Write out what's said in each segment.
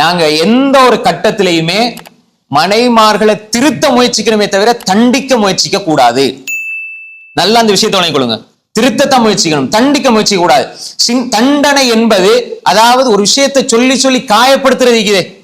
நாங்க எந்த ஒரு கட்டத்திலையுமே மனைமார்களை திருத்த முயற்சிக்கணுமே தவிர தண்டிக்க முயற்சிக்க கூடாது. நல்லா அந்த விஷயத்தை வழங்கிக் கொள்ளுங்க. முயற்சிக்கணும். தண்டிக்க முயற்சிக்க கூடாது. தண்டனை என்பது அதாவது ஒரு விஷயத்தை சொல்லி சொல்லி காயப்படுத்துறது காயப்படுத்துறதுக்கு.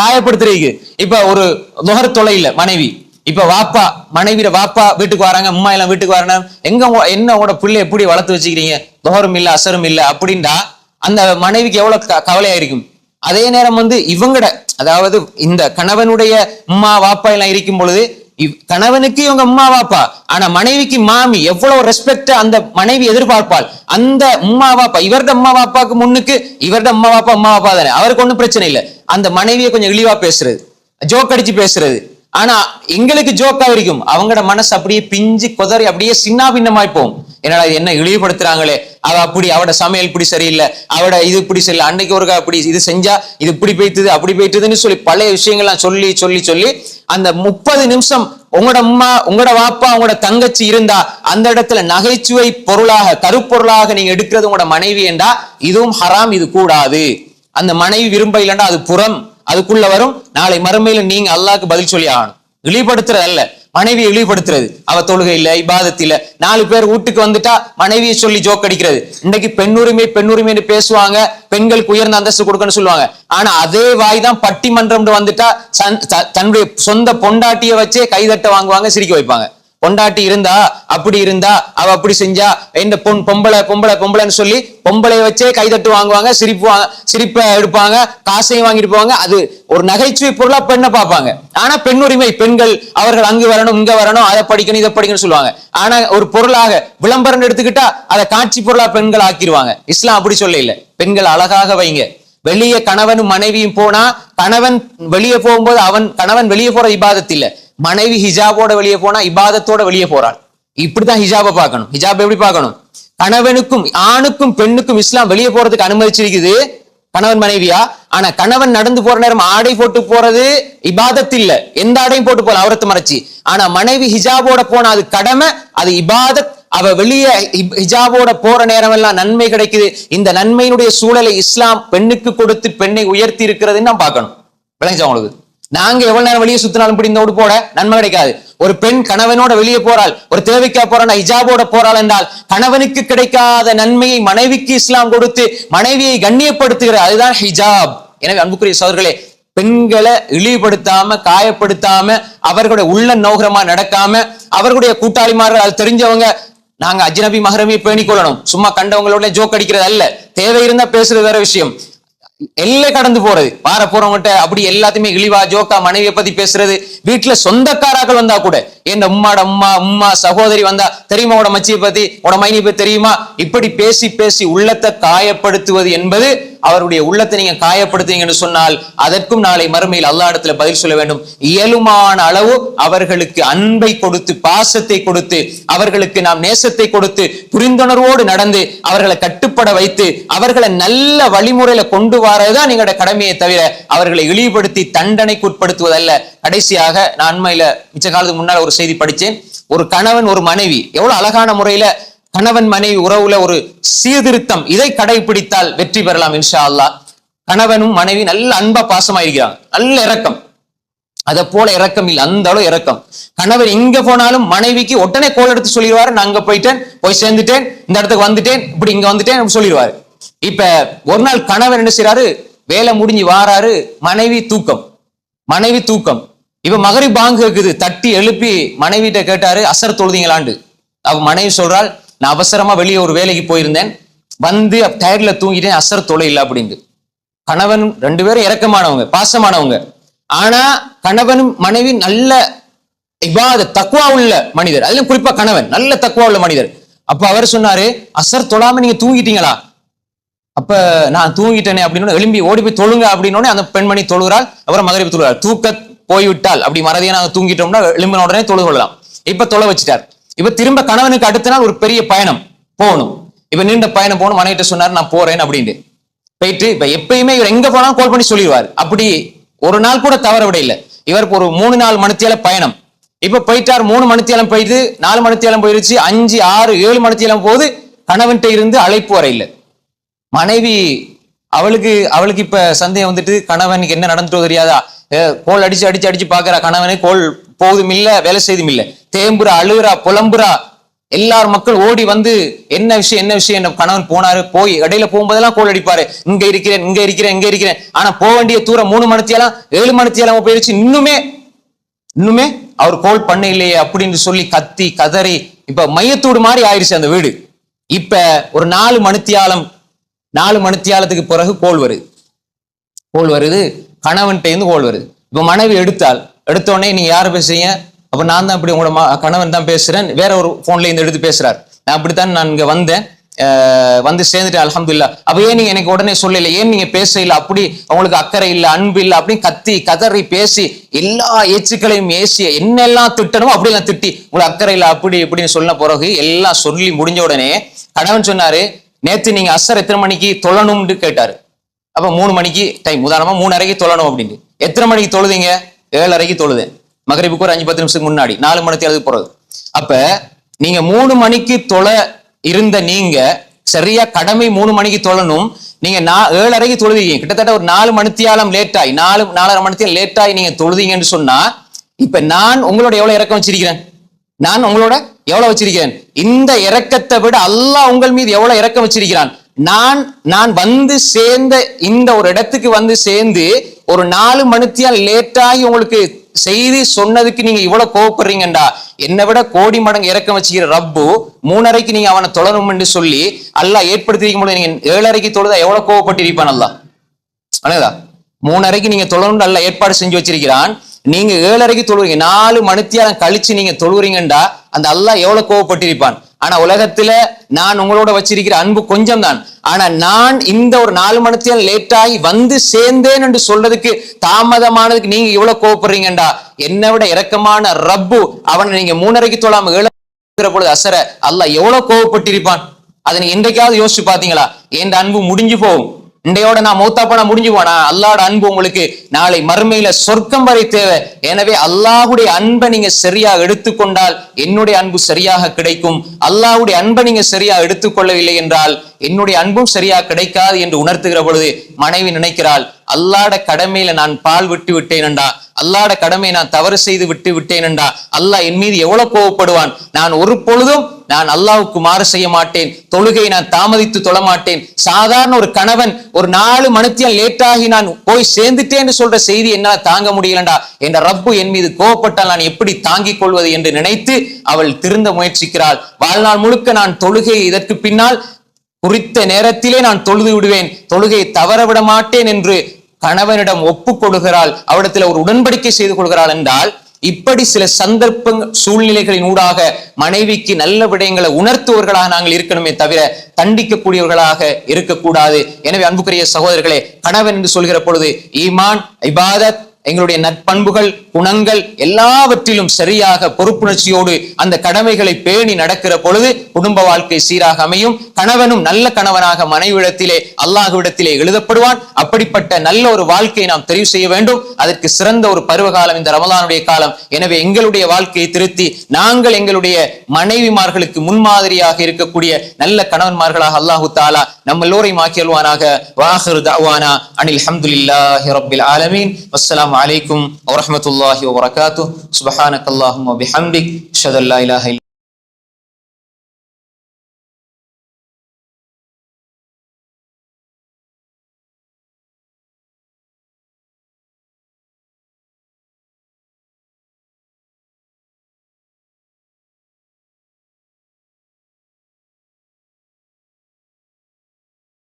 காயப்படுத்துறது இப்ப ஒரு நுகர் தொலை இல்ல மனைவி. இப்ப வாப்பா மனைவியோட வாப்பா வீட்டுக்கு வராங்க அம்மா எல்லாம் வீட்டுக்கு வராங்க. எங்க என்ன உங்களோட பிள்ளை எப்படி வளர்த்து வச்சுக்கிறீங்க? நுகரும் இல்ல அசரும் இல்ல அப்படின்னா அந்த மனைவிக்கு எவ்வளவு க- கவலையா இருக்கும்? அதே நேரம் வந்து இவங்கட அதாவது இந்த கணவனுடைய அம்மா வாப்பா எல்லாம் இருக்கும் பொழுது இவ்- கணவனுக்கு இவங்க அம்மா வாப்பா ஆனா மனைவிக்கு மாமி எவ்வளவு ரெஸ்பெக்ட் அந்த மனைவி எதிர்பார்ப்பாள். அந்த அம்மா வாப்பா இவரது அம்மா வாப்பாக்கு முன்னுக்கு இவரது அம்மா வாப்பா அம்மா வாப்பா தானே. அவருக்கு ஒன்றும் பிரச்சனை இல்லை. அந்த மனைவியை கொஞ்சம் இழிவா பேசுறது ஜோக் அடிச்சு பேசுறது. ஆனா எங்களுக்கு ஜோக்கா இருக்கும் அவங்களோட மனசு அப்படியே பிஞ்சு குதறி அப்படியே சின்ன பின்னமாய் போகும் என்னடா இது என்ன இழிவுபடுத்துறாங்களே? அவ அப்படி அவட சமையல் இப்படி சரியில்லை. அவட இது இப்படி சரியில்லை. அன்னைக்கு ஒருக்கா அப்படி இது செஞ்சா இது இப்படி போய்த்துது அப்படி போய்த்துதுன்னு சொல்லி பழைய விஷயங்கள்லாம் சொல்லி சொல்லி சொல்லி அந்த முப்பது நிமிஷம் உங்களோட அம்மா உங்களோட வாப்பா உங்களோட தங்கச்சி இருந்தா அந்த இடத்துல நகைச்சுவை பொருளாக கருப்பொருளாக நீங்க எடுக்கிறது உங்களோட மனைவி என்றா இதுவும் ஹராம் இது கூடாது. அந்த மனைவி விரும்ப இல்லைன்னா அது புறம். அதுக்குள்ள வரும். நாளை மறுமையில நீங்க அல்லாக்கு பதில் சொல்லி ஆகணும். இழிவுபடுத்துறது அல்ல. மனைவியை இழிவுபடுத்துறது. அவ தொழுகை இபாதத்தில நாலு பேர் வீட்டுக்கு வந்துட்டா மனைவியை சொல்லி ஜோக் அடிக்கிறது. இன்னைக்கு பெண்ணுரிமை பெண்ணுரிமைன்னு பேசுவாங்க. பெண்களுக்கு உயர்ந்த அந்தஸ்து கொடுக்கணும்னு சொல்லுவாங்க. ஆனா அதே வாய் தான் பட்டிமன்றம்னு வந்துட்டா சன்- தன்னுடைய சொந்த பொண்டாட்டிய வச்சே கைதட்ட வாங்குவாங்க சிரிக்க வைப்பாங்க. பொண்டாட்டி இருந்தா அப்படி இருந்தா அவ அப்படி செஞ்சா இந்த பொன் பொம்பளை பொம்பளை பொம்பளைன்னு சொல்லி பொம்பளை வச்சே கைதட்டு வாங்குவாங்க சிரிப்பு சிரிப்பை எடுப்பாங்க காசையும் வாங்கிட்டு போவாங்க. அது ஒரு நகைச்சுவை பொருளா பெண்ணை பார்ப்பாங்க. ஆனா பெண்ணுரிமை பெண்கள் அவர்கள் அங்கு வரணும் இங்க வரணும் அதை படிக்கணும் இதை படிக்கணும்னு சொல்லுவாங்க. ஆனா ஒரு பொருளாக விளம்பரம் எடுத்துக்கிட்டா அதை காட்சி பொருளா பெண்கள் ஆக்கிடுவாங்க. இஸ்லாம் அப்படி சொல்ல இல்ல பெண்கள் அழகாக வைங்க. வெளியே கணவனும் மனைவியும் போனா கணவன் வெளியே போகும்போது அவன் கணவன் வெளியே போற இபாதத்தில் இல்லை. மனைவி ஹிஜாபோட வெளியே போனா இபாதத்தோட வெளியே போறாள். இப்படிதான் ஹிஜாபை பார்க்கணும். ஹிஜாப் எப்படி பார்க்கணும்? கணவனுக்கும் ஆணுக்கும் பெண்ணுக்கும் இஸ்லாம் வெளியே போறதுக்கு அனுமதிச்சிருக்குது. கணவன் மனைவியா? ஆனா கணவன் நடந்து போற நேரம் ஆடை போட்டு போறது இபாதத் இல்ல. எந்த ஆடையும் போட்டு போல அவரத்து மறைச்சு. ஆனா மனைவி ஹிஜாபோட போனா அது கடமை அது இபாதத். அவ வெளியே ஹிஜாபோட போற நேரம் எல்லாம் நன்மை கிடைக்குது. இந்த நன்மையினுடைய சூழலை இஸ்லாம் பெண்ணுக்கு கொடுத்து பெண்ணை உயர்த்தி இருக்கிறதுன்னு நான் பார்க்கணும். விளைஞ்சா உங்களுக்கு? நாங்க எவ்வளவு நேரம் வெளியே சுத்தினாலும் இப்படி இந்த போட நன்மை கிடைக்காது. ஒரு பெண் கணவனோட வெளியே போறாள் ஒரு தேவைக்கா போறாள் ஹிஜாபோட போறாள் என்றால் கணவனுக்கு கிடைக்காத நன்மையை மனைவிக்கு இஸ்லாம் கொடுத்து மனைவியை கண்ணியப்படுத்துகிறார் அதுதான் ஹிஜாப். எனவே அன்புக்குரிய சோதர்களே பெண்களை இழிவுபடுத்தாம காயப்படுத்தாம அவர்களுடைய உள்ள நோகரமா நடக்காம அவர்களுடைய கூட்டாளிமார்கள் அது தெரிஞ்சவங்க நாங்க அஜ்னபி மகரமே பேணிக் கொள்ளணும். சும்மா கண்டவங்களோட ஜோக் அடிக்கிறது அல்ல. தேவை இருந்தா பேசுறது வேற விஷயம். எல்லை கடந்து போறது. வார போறவங்ககிட்ட அப்படி எல்லாத்தையுமே இழிவா ஜோக்கா மனைவியை பத்தி பேசுறது. வீட்டுல சொந்தக்காராக்கள் வந்தா கூட என் உம்மாட அம்மா உம்மா சகோதரி வந்தா தெரியுமா உட மச்சியை பத்தி? உட மைனி பத்தி தெரியுமா? இப்படி பேசி பேசி உள்ளத்தை காயப்படுத்துவது என்பது அவருடைய உள்ளத்தை நீங்க காயப்படுத்துவீங்கன்னு சொன்னால் அதற்கும் நாளை மறுமையில் அல்லா இடத்துல பதில் சொல்ல வேண்டும். இயலுமான அளவு அவர்களுக்கு அன்பை கொடுத்து பாசத்தை கொடுத்து அவர்களுக்கு நாம் நேசத்தை கொடுத்து புரிந்துணர்வோடு நடந்து அவர்களை கட்டுப்பட வைத்து அவர்களை நல்ல வழிமுறையில கொண்டு வரதுதான் நீங்களோட கடமையை தவிர அவர்களை இழிவுபடுத்தி தண்டனைக்கு உட்படுத்துவதல்ல. கடைசியாக நான் அண்மையில மிச்ச காலத்துக்கு முன்னால் ஒரு செய்தி படித்தேன் ஒரு கணவன் ஒரு மனைவி. எவ்வளவு அழகான முறையில கணவன் மனைவி உறவுல ஒரு சீர்திருத்தம் இதை கடைபிடித்தால் வெற்றி பெறலாம் இன்ஷா அல்லா கணவனும் மனைவி நல்ல அன்பா பாசமா இருக்கிறாங்க நல்ல இறக்கம். அதை போல இறக்கம் இல்லை அந்த அளவு இறக்கம். கணவர் எங்க போனாலும் மனைவிக்கு உடனே கோல் எடுத்து சொல்லிடுவாரு. நான் அங்க போயிட்டேன் போய் சேர்ந்துட்டேன் இந்த இடத்துக்கு வந்துட்டேன் இப்படி இங்க வந்துட்டேன் சொல்லிடுவாரு. இப்ப ஒரு நாள் கணவர் என்ன செய்யறாரு வேலை முடிஞ்சு வாராரு. மனைவி தூக்கம். மனைவி தூக்கம். இப்ப மகரி பாங்கு இருக்குது தட்டி எழுப்பி மனைவிட்ட கேட்டாரு அசர் தொழுதீங்களாண்டு அவ மனைவி சொல்றாள் நான் அவசரமா வெளியே ஒரு வேலைக்கு போயிருந்தேன். வந்து டயர்ல தூங்கிட்டேன் அசர் தொலை இல்லை அப்படின்ட்டு. கணவன் ரெண்டு பேரும் இறக்கமானவங்க பாசமானவங்க. ஆனா கணவனும் மனைவி நல்ல இவாத தக்குவா உள்ள மனிதர். அதுலயும் குறிப்பா கணவன் நல்ல தக்குவா உள்ள மனிதர். அப்ப அவர் சொன்னாரு அசர் தொழாம நீங்க தூங்கிட்டீங்களா? அப்ப நான் தூங்கிட்டேனே அப்படின்னு எழும்பி ஓடி போய் தொழுங்க அப்படின்னு அந்த பெண்மணி தொழுகிறாள் அப்புறம் மகரிப்பு தொழுகிறாள் தூக்க போய்விட்டால் அப்படி மறதியை நாங்கள் தூங்கிட்டோம்னா எலும்பின உடனே தொழு கொள்ளலாம். இப்ப தொலை வச்சுட்டார். இப்ப திரும்ப கணவனுக்கு அடுத்த நாள் ஒரு பெரிய பயணம் போகணும். இப்ப நீண்ட பயணம் போகணும். மனைவிட்ட சொன்னார் நான் போறேன் அப்படின்ட்டு. போயிட்டு இப்ப எப்பயுமே இவர் எங்க போனாலும் கால் பண்ணி சொல்லிடுவார். அப்படி ஒரு நாள் கூட தவற விட இல்லை இவருக்கு ஒரு மூணு நாலு மணித்தியால பயணம். இப்ப போயிட்டார் மூணு மணித்தியாலம் போயிட்டு நாலு மணித்தியாலம் போயிருச்சு அஞ்சு ஆறு ஏழு மணித்தியாலம் போது கணவன்கிட்ட இருந்து அழைப்பு வர இல்லை மனைவி அவளுக்கு அவளுக்கு இப்ப சந்தேகம் வந்துட்டு கணவனுக்கு என்ன நடந்துட்டோ தெரியாதா? கோல் அடிச்சு அடிச்சு அடிச்சு பாக்குறா கணவனே கோல் போகுதும் இல்ல வேலை செய்தும் இல்ல. தேம்புறா அழுகுறா புலம்புறா எல்லார் மக்கள் ஓடி வந்து என்ன விஷயம் என்ன விஷயம் என்ன கணவன் போனாரு போய் இடையில போகும்போதெல்லாம் கோல் அடிப்பாரு. இங்க இருக்கிறேன் இங்க இருக்கிறேன் இங்க இருக்கிறேன். ஆனா போக வேண்டிய தூரம் மூணு மணித்தியெல்லாம் ஏழு மணித்தியெல்லாம் போயிருச்சு இன்னுமே இன்னுமே அவர் கோல் பண்ண இல்லையே அப்படின்னு சொல்லி கத்தி கதறி இப்ப மையத்தூடு மாதிரி ஆயிடுச்சு அந்த வீடு. இப்ப ஒரு நாலு மணித்தியாலம் நாலு மணித்தியாலத்துக்கு பிறகு கோல் வருது. கோல் வருது. கணவன்கிட்ட இருந்து கோல் வருது. இப்போ மனைவி எடுத்தால் எடுத்த உடனே நீங்க யார் பேசுறீங்க? அப்போ நான் தான் இப்படி உங்களோட கணவன் தான் பேசுறேன். வேற ஒரு போன்ல இருந்து எடுத்து பேசுறாரு. நான் அப்படித்தான் நான் இங்க வந்தேன். வந்து சேர்ந்துட்டேன் அலமதுல்லா அப்ப ஏன் நீங்க எனக்கு உடனே சொல்லல? ஏன் நீங்க பேச அப்படி உங்களுக்கு அக்கறை இல்லை அன்பு இல்லை அப்படின்னு கத்தி கதறி பேசி எல்லா ஏச்சுக்களையும் ஏசி என்னெல்லாம் திட்டணுமோ அப்படியெல்லாம் திட்டி உங்களுக்கு அக்கறை இல்லை அப்படி இப்படின்னு சொன்ன பிறகு எல்லாம் சொல்லி முடிஞ்ச உடனே கணவன் சொன்னாரு நேத்து நீங்க அசர் எத்தனை மணிக்கு தொழணும்னு கேட்டாரு. அப்ப மூணு மணிக்கு டைம் உதாரணமா மூணு அறைக்கு தொழணும் அப்படின்னு எத்தனை மணிக்கு தொழுதீங்க? ஏழரைக்கு தொழுதேன். மகரிப்புக்கு ஒரு அஞ்சு பத்து நிமிஷத்துக்கு முன்னாடி. நாலு மணிக்கு எழுது போறது. அப்ப நீங்க மூணு மணிக்கு தொழ இருந்த நீங்க சரியா கடமை மூணு மணிக்கு தொழணும். நீங்க ஏழு அறைக்கு தொழுதீங்க. கிட்டத்தட்ட ஒரு நாலு மணித்தியாலம் லேட்டாய் நாலு நாலரை மணித்தியாலம் லேட் ஆகி நீங்க தொழுதீங்கன்னு சொன்னா இப்ப நான் உங்களோட எவ்வளவு இறக்கம் வச்சிருக்கிறேன்? நான் உங்களோட எவ்வளவு வச்சிருக்கிறேன்? இந்த இறக்கத்தை விட அல்லாஹ் உங்கள் மீது எவ்வளவு இறக்கம் வச்சிருக்கிறான்? நான் நான் வந்து சேர்ந்த இந்த ஒரு இடத்துக்கு வந்து சேர்ந்து ஒரு நாலு மணித்தியால் லேட்டாகி உங்களுக்கு செய்தி சொன்னதுக்கு நீங்க இவ்வளவு கோவப்படுறீங்கண்டா? என்னை விட கோடி மடங்கு இறக்கம் வச்சுக்கிற ரப்பு மூணரைக்கு நீங்க அவனை தொழணும் என்று சொல்லி அல்லா ஏற்படுத்திருக்கும் போது நீங்க ஏழரைக்கு தொழுதா எவ்வளவு கோவப்பட்டிருப்பான் அல்லா? அழகா மூணரைக்கு நீங்க தொழணும் நல்ல ஏற்பாடு செஞ்சு வச்சிருக்கிறான். நீங்க ஏழரைக்கு தொழுவீங்க. நாலு மணித்தியாலம் கழிச்சு நீங்க தொழுவீங்கண்டா அந்த அல்லா எவ்வளவு கோவப்பட்டிருப்பான்? ஆனா உலகத்துல நான் உங்களோட வச்சிருக்கிற அன்பு கொஞ்சம் தான் ஆனா நான் இந்த ஒரு நாலு மணத்தையும் லேட்டாகி வந்து சேர்ந்தேன் என்று சொல்றதுக்கு தாமதமானதுக்கு நீங்க இவ்வளவு கோவப்படுறீங்கடா என்னை விட இறக்கமான ரப்பு அவனை நீங்க மூணரைக்கு தொழாம ஏழ பொழுது அசர அல்ல எவ்வளவு கோவப்பட்டிருப்பான்? அதை நீங்க என்றைக்காவது யோசிச்சு பாத்தீங்களா என் அன்பு முடிஞ்சு போகும். இன்றையோட நான் மௌத்தா போனா முடிஞ்சு போனா அல்லாட அன்பு உங்களுக்கு நாளை மறுமையில சொர்க்கம் வரை தேவை. எனவே அல்லாஹுடைய அன்பை நீங்க சரியா எடுத்துக்கொண்டால் என்னுடைய அன்பு சரியாக கிடைக்கும். அல்லாஹுடைய அன்பை நீங்க சரியா எடுத்துக்கொள்ளவில்லை என்றால் என்னுடைய அன்பும் சரியா கிடைக்காது என்று உணர்த்துகிற பொழுது மனைவி நினைக்கிறாள் அல்லாட கடமையில நான் பால் விட்டு விட்டேனண்டா அல்லாட கடமை நான் தவறு செய்து விட்டு விட்டேனண்டா அல்லாஹ் என் மீது எவ்வளவு கோவப்படுவான்? நான் ஒரு பொழுதும் நான் அல்லாவுக்கு மாறு செய்ய மாட்டேன் தொழுகை நான் தாமதித்து தொழ மாட்டேன். சாதாரண ஒரு கணவன் ஒரு நாலு மணித்தியம் லேட்டாகி நான் போய் சேர்ந்துட்டேன்னு சொல்ற செய்தி என்னால் தாங்க முடியலண்டா? என்ற ரப்பு என் மீது கோவப்பட்டால் நான் எப்படி தாங்கிக் கொள்வது என்று நினைத்து அவள் திருந்த முயற்சிக்கிறாள். வாழ்நாள் முழுக்க நான் தொழுகை இதற்கு பின்னால் குறித்த நேரத்திலே நான் தொழுது விடுவேன். தொழுகையை தவற விட மாட்டேன் என்று கணவனிடம் ஒப்புக்கொடுகிறாள் அவரிடத்தில் ஒரு உடன்படிக்கை செய்து கொள்கிறாள் என்றால் இப்படி சில சந்தர்ப்ப சூழ்நிலைகளின் ஊடாக மனைவிக்கு நல்ல விடயங்களை உணர்த்துவர்களாக நாங்கள் இருக்கணுமே தவிர தண்டிக்கக்கூடியவர்களாக இருக்கக்கூடாது. எனவே அன்புக்குரிய சகோதரர்களே கணவன் என்று சொல்கிற பொழுது ஈமான் இபாதத் எங்களுடைய நற்பண்புகள் குணங்கள் எல்லாவற்றிலும் சரியாக பொறுப்புணர்ச்சியோடு அந்த கடமைகளை பேணி நடக்கிற பொழுது குடும்ப வாழ்க்கை சீராக அமையும். கணவனும் நல்ல கணவனாக மனைவிடத்திலே அல்லாஹுவிடத்திலே எழுதப்படுவான். அப்படிப்பட்ட நல்ல ஒரு வாழ்க்கையை நாம் தெரிவு செய்ய வேண்டும். அதற்கு சிறந்த ஒரு பருவகாலம் இந்த ரமலானுடைய காலம். எனவே எங்களுடைய வாழ்க்கையை திருத்தி நாங்கள் எங்களுடைய மனைவிமார்களுக்கு முன்மாதிரியாக இருக்கக்கூடிய நல்ல கணவன்மார்களாக அல்லாஹு தாலா நம்ம எல்லோரையும் ஆக்கியல்வானாக வாஹிரு தஅவானா அனில் அஹமதுல்லாஹி ரபில் ஆலமீன். வஸ்ஸலாமு عليكم ورحمة الله وبركاته. سبحانك اللهم وبحمدك أشهد أن لا إله إلا